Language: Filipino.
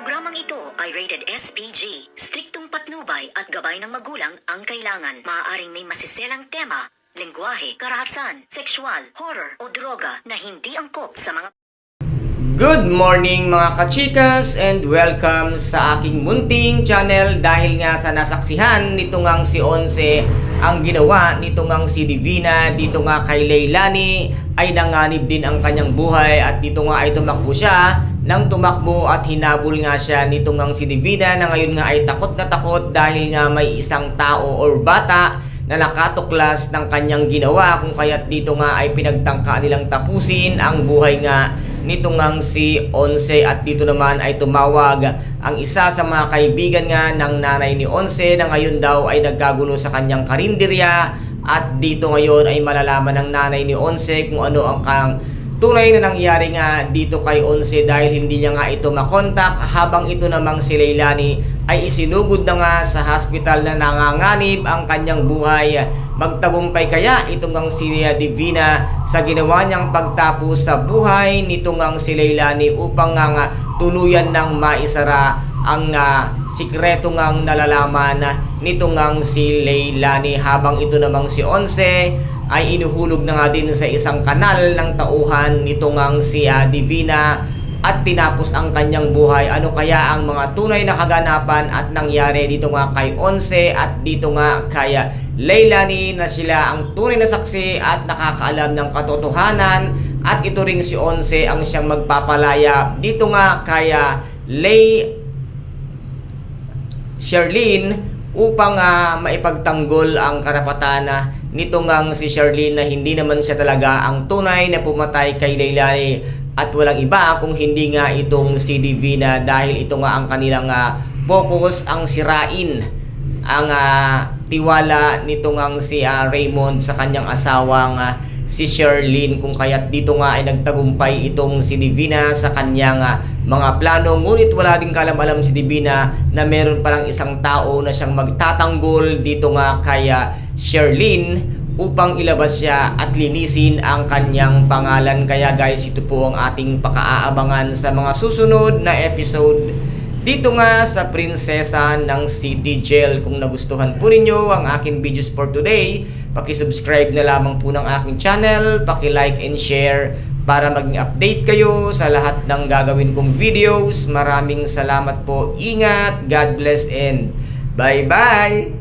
Programang ito ay rated SPG. Striktong patnubay at gabay ng magulang ang kailangan. Maaaring may masiselang tema, lengguwahe, karahasan, sexual, horror o droga na hindi angkop sa mga Good morning mga kachikas and welcome sa aking munting channel dahil nga sa nasaksihan nito ngang si Onse ang ginawa nito ngang si Divina dito nga kay Leilani ay nanganib din ang kanyang buhay at dito nga ay tumakbo siya nang tumakbo at hinabol nga siya nito ngang si Divina na ngayon nga ay takot na takot dahil nga may isang tao or bata na nakatuklas ng kanyang ginawa kung kaya't dito nga ay pinagtangka nilang tapusin ang buhay nga nito ngang si Onse at dito naman ay tumawag ang isa sa mga kaibigan nga ng nanay ni Onse na ngayon daw ay nagkagulo sa kanyang karinderya at dito ngayon ay malalaman ng nanay ni Onse kung ano ang kang tunay na nangyari nga dito kay Onse dahil hindi niya nga ito makontak habang ito namang si Leilani ay isinugod na nga sa hospital na nanganganib ang kanyang buhay. Magtagumpay kaya itong ang si Divina sa ginawa niyang pagtapos sa buhay nitong ang si Leilani upang nga, tuluyan ng maisara ang uh, sikreto ngang nalalaman nitong ang si Leilani habang ito namang si Onse ay inuhulog na nga din sa isang kanal ng tauhan nitong ang si ah, Divina at tinapos ang kanyang buhay. Ano kaya ang mga tunay na kaganapan at nangyari dito nga kay Onse at dito nga kay Leilani na sila ang tunay na saksi at nakakaalam ng katotohanan at ito ring si Onse ang siyang magpapalaya dito nga kay Lay Sherlyn upang ah, maipagtanggol ang karapatan na nito ngang si Sherlyn na hindi naman siya talaga ang tunay na pumatay kay Leilani. At walang iba kung hindi nga itong si Divina dahil ito nga ang kanilang ah, focus ang sirain ang ah, tiwala nito ngang si ah, Raymond sa kanyang asawang ah, si Sherlyn kung kaya't dito nga ay nagtagumpay itong si Divina sa kanyang mga plano. Ngunit wala din kalam-alam si Divina na meron palang isang tao na siyang magtatanggol dito nga kay ah, Sherlyn upang ilabas siya at linisin ang kanyang pangalan. Kaya guys ito po ang ating pakaaabangan sa mga susunod na episode dito nga sa Prinsesa ng City Jail. Kung nagustuhan po ninyo ang aking videos for today, paki-subscribe na lamang po ng aking channel, paki-like and share para maging update kayo sa lahat ng gagawin kong videos. Maraming salamat po. Ingat, God bless and bye-bye!